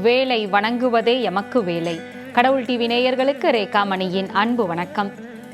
வேலை வணங்குவதே எமக்கு வேலை. கடவுள் டிவி நேயர்களுக்கு ரேகாமணியின் அன்பு வணக்கம்.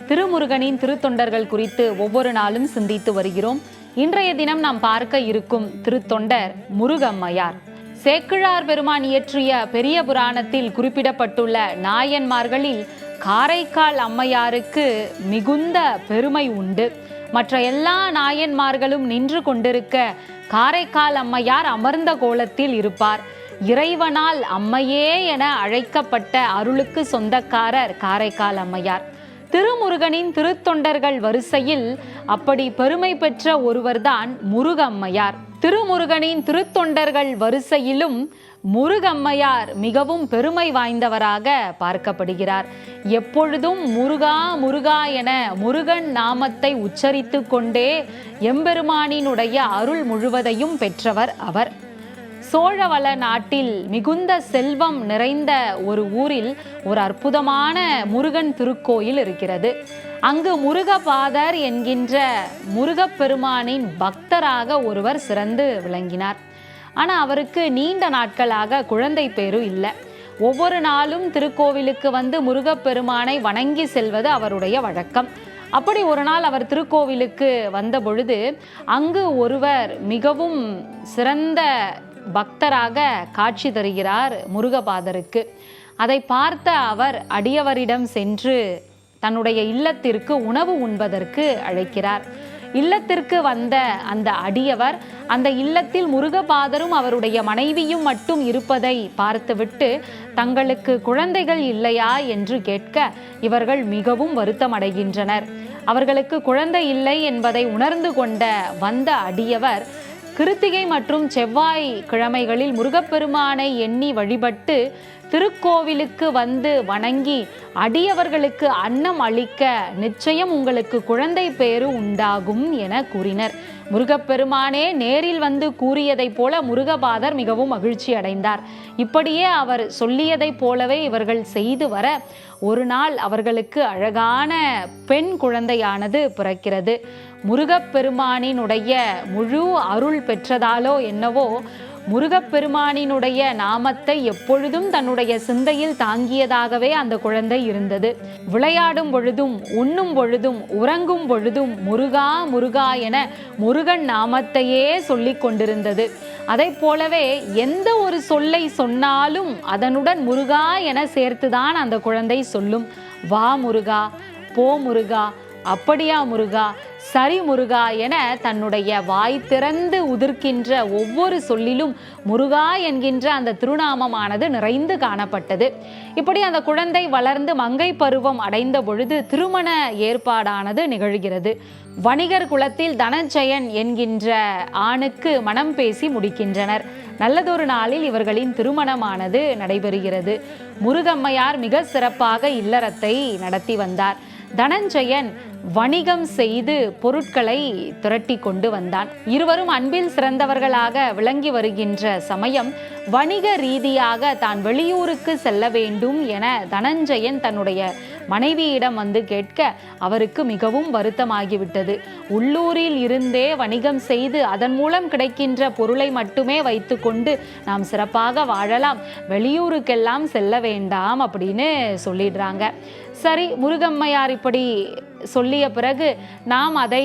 திருமுருகனின் திருத்தொண்டர்கள் குறித்து ஒவ்வொரு நாளும் சிந்தித்து வருகிறோம். இன்றைய தினம் நாம் பார்க்க இருக்கும் திருத்தொண்டர் முருகம்மையார். சேக்கிழார் பெருமான் இயற்றிய பெரிய புராணத்தில் குறிப்பிடப்பட்டுள்ள நாயன்மார்களில் காரைக்கால் அம்மையாருக்கு மிகுந்த பெருமை உண்டு. மற்ற எல்லா நாயன்மார்களும் நின்று கொண்டிருக்க காரைக்கால் அம்மையார் அமர்ந்த கோலத்தில் இருப்பார். இறைவனால் அம்மையே என அழைக்கப்பட்ட அருளுக்கு சொந்தக்காரர் காரைக்கால் அம்மையார். திருமுருகனின் திருத்தொண்டர்கள் வரிசையில் அப்படி பெருமை பெற்ற ஒருவர்தான் முருகம்மையார். திருமுருகனின் திருத்தொண்டர்கள் வரிசையிலும் முருகம்மையார் மிகவும் பெருமை வாய்ந்தவராக பார்க்கப்படுகிறார். எப்பொழுதும் முருகா முருகா என முருகன் நாமத்தை உச்சரித்து கொண்டே எம்பெருமானினுடைய அருள் முழுவதையும் பெற்றவர் அவர். சோழவள நாட்டில் மிகுந்த செல்வம் நிறைந்த ஒரு ஊரில் ஒரு அற்புதமான முருகன் திருக்கோயில் இருக்கிறது. அங்கு முருகபாதர் என்கின்ற முருகப்பெருமானின் பக்தராக ஒருவர் சிறந்து விளங்கினார். ஆனால் அவருக்கு நீண்ட நாட்களாக குழந்தை பேரும் இல்லை. ஒவ்வொரு நாளும் திருக்கோவிலுக்கு வந்து முருகப்பெருமானை வணங்கி செல்வது அவருடைய வழக்கம். அப்படி ஒரு நாள் அவர் திருக்கோவிலுக்கு வந்த பொழுது அங்கு ஒருவர் மிகவும் சிறந்த பக்தராக காட்சி தருகிறார் முருகபாதருக்கு. அதை பார்த்த அவர் அடியவரிடம் சென்று தன்னுடைய இல்லத்திற்கு உணவு உண்பதற்கு அழைக்கிறார். இல்லத்திற்கு வந்த அந்த அடியவர் அந்த இல்லத்தில் முருகபாதரும் அவருடைய மனைவியும் மட்டும் இருப்பதை பார்த்துவிட்டு தங்களுக்கு குழந்தைகள் இல்லையா? என்று கேட்க இவர்கள் மிகவும் வருத்தமடைகின்றனர். அவர்களுக்கு குழந்தை இல்லை என்பதை உணர்ந்து கொண்ட வந்த அடியவர் கிருத்திகை மற்றும் செவ்வாய் கிழமைகளில் முருகப்பெருமானை எண்ணி வழிபட்டு திருக்கோவிலுக்கு வந்து வணங்கி அடியவர்களுக்கு அன்னம் அளிக்க நிச்சயம் உங்களுக்கு குழந்தை பேரு உண்டாகும் என கூறினர். முருகப்பெருமானே நேரில் வந்து கூறியதைப் போல முருகபாதர் மிகவும் மகிழ்ச்சி அடைந்தார். இப்படியே அவர் சொல்லியதைப் போலவே இவர்கள் செய்து வர ஒரு நாள் அவர்களுக்கு அழகான பெண் குழந்தையானது பிறக்கிறது. முருகப்பெருமானினுடைய முழு அருள் பெற்றதாலோ என்னவோ முருகப்பெருமானினுடைய நாமத்தை எப்பொழுதும் தன்னுடைய சிந்தையில் தாங்கியதாகவே அந்த குழந்தை இருந்தது. விளையாடும் பொழுதும் உண்ணும் பொழுதும் உறங்கும் பொழுதும் முருகா முருகா என முருகன் நாமத்தையே சொல்லிக் கொண்டிருந்தது. அதை போலவே எந்த ஒரு சொல்லை சொன்னாலும் அதனுடன் முருகா என சேர்த்துதான் அந்த குழந்தை சொல்லும். வா முருகா போ முருகா அப்படியா முருகா சரி முருகா என தன்னுடைய வாய் திறந்து உதிர்க்கின்ற ஒவ்வொரு சொல்லிலும் முருகா என்கின்ற அந்த திருநாமமானது நிறைந்து காணப்பட்டது. இப்படி அந்த குழந்தை வளர்ந்து மங்கை பருவம் அடைந்த பொழுது திருமண ஏற்பாடானது நிகழ்கிறது. வணிகர் குலத்தில் தனஞ்சயன் என்கின்ற ஆணுக்கு மனம் பேசி முடிக்கின்றனர். நல்லதொரு நாளில் இவர்களின் திருமணமானது நடைபெறுகிறது. முருகம்மையார் மிக சிறப்பாக இல்லறத்தை நடத்தி வந்தார். தனஞ்சயன் வணிகம் செய்து பொருட்களை திரட்டி கொண்டு வந்தான். இருவரும் அன்பில் சிறந்தவர்களாக விளங்கி வருகின்ற சமயம் வணிக ரீதியாக தான் வெளியூருக்கு செல்ல வேண்டும் என தனஞ்சயன் தன்னுடைய மனைவியிடம் வந்து கேட்க அவருக்கு மிகவும் வருத்தமாகிவிட்டது. உள்ளூரில் இருந்தே வணிகம் செய்து அதன் மூலம் கிடைக்கின்ற பொருளை மட்டுமே வைத்துக்கொண்டு நாம் சிறப்பாக வாழலாம். வெளியூருக்கெல்லாம் செல்ல வேண்டாம் அப்படின்னு சொல்லிடுறாங்க. சரி முருகம்மையார் இப்படி சொல்லிய பிறகு நாம் அதை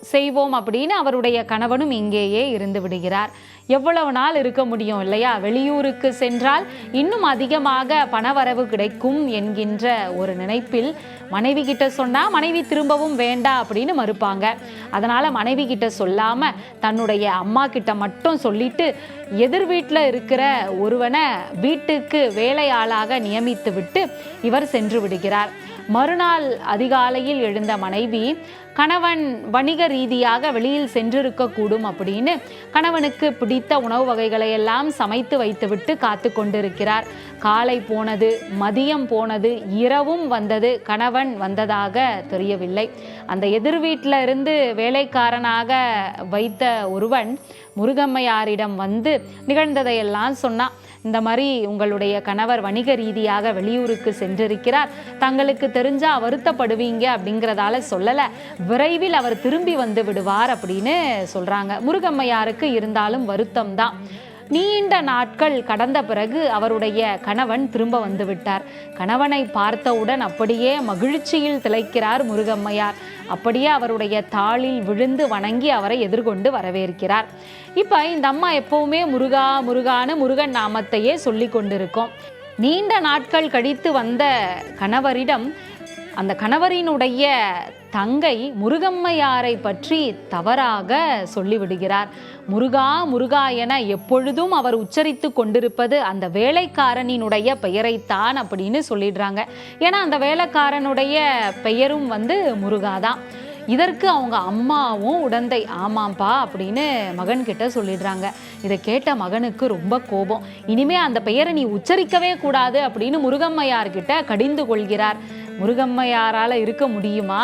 செய்வோம் அப்படின்னு அவருடைய கணவனும் இங்கேயே இருந்து விடுகிறார். எவ்வளவு நாள் இருக்க முடியும் இல்லையா? வெளியூருக்கு சென்றால் இன்னும் அதிகமாக பணவரவு கிடைக்கும் என்கின்ற ஒரு நினைப்பில் மனைவி கிட்ட சொன்னா மனைவி திரும்பவும் வேண்டாம் அப்படின்னு மறுப்பாங்க. அதனால மனைவி கிட்ட சொல்லாம தன்னுடைய அம்மா கிட்ட மட்டும் சொல்லிட்டு எதிர் வீட்டில் இருக்கிற ஒருவனை வீட்டுக்கு வேலையாளாக நியமித்து விட்டு இவர் சென்று விடுகிறார். மறுநாள் அதிகாலையில் எழுந்த மனைவி கணவன் வணிக ரீதியாக வெளியில் சென்றிருக்கக்கூடும் அப்படின்னு கணவனுக்கு பிடித்த உணவு வகைகளை எல்லாம் சமைத்து வைத்துவிட்டு காத்து கொண்டிருக்கிறார். காலை போனது மதியம் போனது இரவும் வந்தது கணவன் வந்ததாக தெரியவில்லை. அந்த எதிர் வீட்டில் இருந்து வேலைக்காரனாக வைத்த ஒருவன் முருகம்மையாரிடம் வந்து நிகழ்ந்ததையெல்லாம் சொன்னால் இந்த மாதிரி உங்களுடைய கணவர் வணிக ரீதியாக வெளியூருக்கு சென்றிருக்கிறார் தங்களுக்கு தெரிஞ்சா வருத்தப்படுவீங்க அப்படிங்கிறதால சொல்லலை விரைவில் அவர் திரும்பி வந்து விடுவார் அப்படின்னு சொல்றாங்க. முருகம்மையாருக்கு இருந்தாலும் வருத்தம் தான் நீண்ட நாட்கள் கடந்த பிறகு அவருடைய கணவன் திரும்ப வந்துவிட்டார் கணவனை பார்த்தவுடன் அப்படியே மகிழ்ச்சியில் திளைக்கிறார் முருகம்மையார். அப்படியே அவருடைய தாளில் விழுந்து வணங்கி அவரை எதிர்கொண்டு வரவேற்கிறார். இப்போ இந்த அம்மா எப்பவுமே முருகா முருகான்னு முருகன் நாமத்தையே சொல்லி கொண்டிருக்கோம். நீண்ட நாட்கள் கழித்து வந்த கணவரிடம் அந்த கணவரினுடைய தங்கை முருகம்மையாரை பற்றி தவறாக சொல்லிவிடுகிறார். முருகா முருகா என எப்பொழுதும் அவர் உச்சரித்து கொண்டிருப்பது அந்த வேலைக்காரனினுடைய பெயரைத்தான் அப்படின்னு சொல்லிடுறாங்க. ஏன்னா அந்த வேலைக்காரனுடைய பெயரும் வந்து முருகா தான் இதற்கு அவங்க அம்மாவும் உடந்தை. ஆமாம்பா அப்படின்னு மகன்கிட்ட சொல்லிடுறாங்க. இதை கேட்ட மகனுக்கு ரொம்ப கோபம். இனிமே அந்த பெயரை நீ உச்சரிக்கவே கூடாது அப்படின்னு முருகம்மையார்கிட்ட கடிந்து கொள்கிறார். முருகம்மையாரால் இருக்க முடியுமா?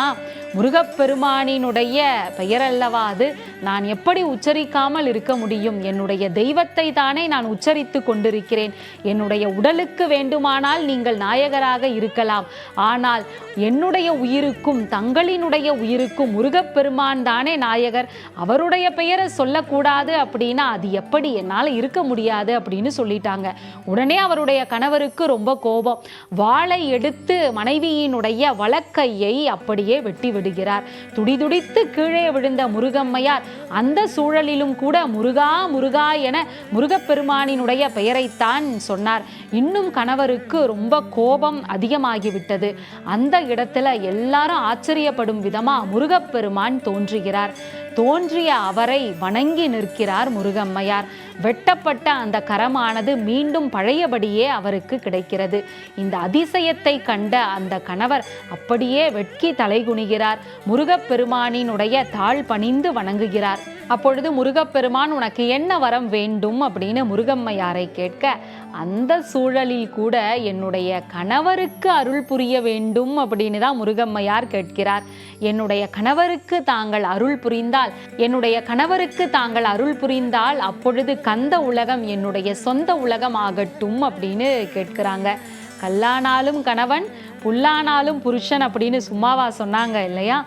முருகப்பெருமானினுடைய பெயரல்லவா அது? நான் எப்படி உச்சரிக்காமல் இருக்க முடியும்? என்னுடைய தெய்வத்தை தானே நான் உச்சரித்து கொண்டிருக்கிறேன். என்னுடைய உடலுக்கு வேண்டுமானால் நீங்கள் நாயகராக இருக்கலாம். ஆனால் என்னுடைய உயிருக்கும் தங்களினுடைய உயிருக்கும் முருகப்பெருமான் தானே நாயகர். அவருடைய பெயரை சொல்லக்கூடாது அப்படின்னா அது எப்படி என்னால் இருக்க முடியாது அப்படின்னு சொல்லிட்டாங்க. உடனே அவருடைய கணவருக்கு ரொம்ப கோபம். வாளை எடுத்து மனைவியினுடைய வழக்கையை அப்படியே வெட்டி விடுகிறார். துடிதுடித்து கீழே விழுந்த முருகம்மையார் அந்த சூழலிலும் கூட முருகா முருகா என முருகப்பெருமானினுடைய பெயரைத்தான் சொன்னார். இன்னும் கணவருக்கு ரொம்ப கோபம் அதிகமாகிவிட்டது. அந்த இடத்துல எல்லாரும் ஆச்சரியப்படும் விதமா முருகப்பெருமான் தோன்றுகிறார். தோன்றிய அவரை வணங்கி நிற்கிறார் முருகம்மையார். வெட்டப்பட்ட அந்த கரமானது மீண்டும் பழையபடியே அவருக்கு கிடைக்கிறது. இந்த அதிசயத்தை கண்ட அந்த கணவர் அப்படியே வெட்கி தலைகுனிகிறார். முருகப்பெருமானினுடைய தாழ் பணிந்து வணங்குகிறார். அப்பொழுது முருகப்பெருமான் உனக்கு என்ன வரம் வேண்டும்? அப்படின்னு முருகம்மையாரை கேட்க அந்த சூழலில் கூட என்னுடைய கணவருக்கு அருள் புரிய வேண்டும் அப்படின்னு தான் முருகம்மையார் கேட்கிறார். என்னுடைய கணவருக்கு தாங்கள் அருள் புரிந்தால் என்னுடைய கணவருக்கு தாங்கள் அருள் புரிந்தால் அப்பொழுது கந்த உலகம் என்னுடைய சொந்த உலகம் ஆகட்டும் அப்படின்னு கேட்கிறாங்க. கல்லானாலும் கணவன் புல்லானாலும் புருஷன் அப்படின்னு சும்மாவா சொன்னாங்க இல்லையா?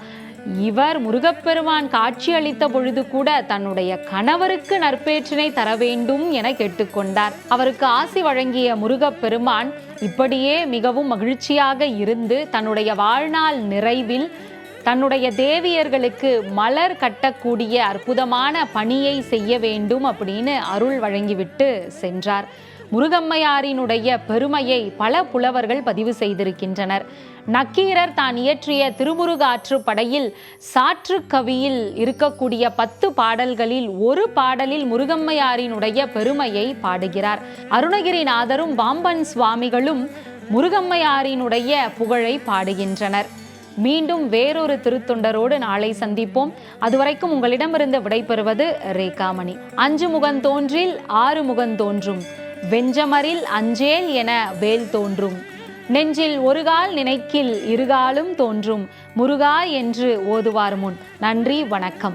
இவர் முருகப்பெருமான் காட்சி அளித்த பொழுது கூட தன்னுடைய கணவருக்கு நற்பேற்றினை தர வேண்டும் என கேட்டுக்கொண்டார். அவருக்கு ஆசி வழங்கிய முருகப்பெருமான் இப்படியே மிகவும் மகிழ்ச்சியாக இருந்து தன்னுடைய வாழ்நாள் நிறைவில் தன்னுடைய தேவியர்களுக்கு மலர் கட்டக்கூடிய அற்புதமான பணியை செய்ய வேண்டும் அப்படின்னு அருள் வழங்கிவிட்டு சென்றார். முருகம்மையாரினுடைய பெருமையை பல புலவர்கள் பதிவு செய்திருக்கின்றனர். நக்கீரர் தான் இயற்றிய திருமுருகாற்று படையில் சாற்று கவியில் இருக்கக்கூடிய பத்து பாடல்களில் ஒரு பாடலில் முருகம்மையாரினுடைய பெருமையை பாடுகிறார். அருணகிரிநாதரும் பாம்பன் சுவாமிகளும் முருகம்மையாரினுடைய புகழை பாடுகின்றனர். மீண்டும் வேறொரு திருத்தொண்டரோடு நாளை சந்திப்போம். அதுவரைக்கும் உங்களிடமிருந்து விடைபெறுவது ரேகாமணி. அஞ்சு முகந்தோன்றில் ஆறு முகந்தோன்றும். வெஞ்சமரில் அஞ்சேல் என வேல் தோன்றும். நெஞ்சில் ஒருகால் நினைக்கில் இருகாலும் தோன்றும். முருகா என்று ஓதுவார் முன். நன்றி வணக்கம்.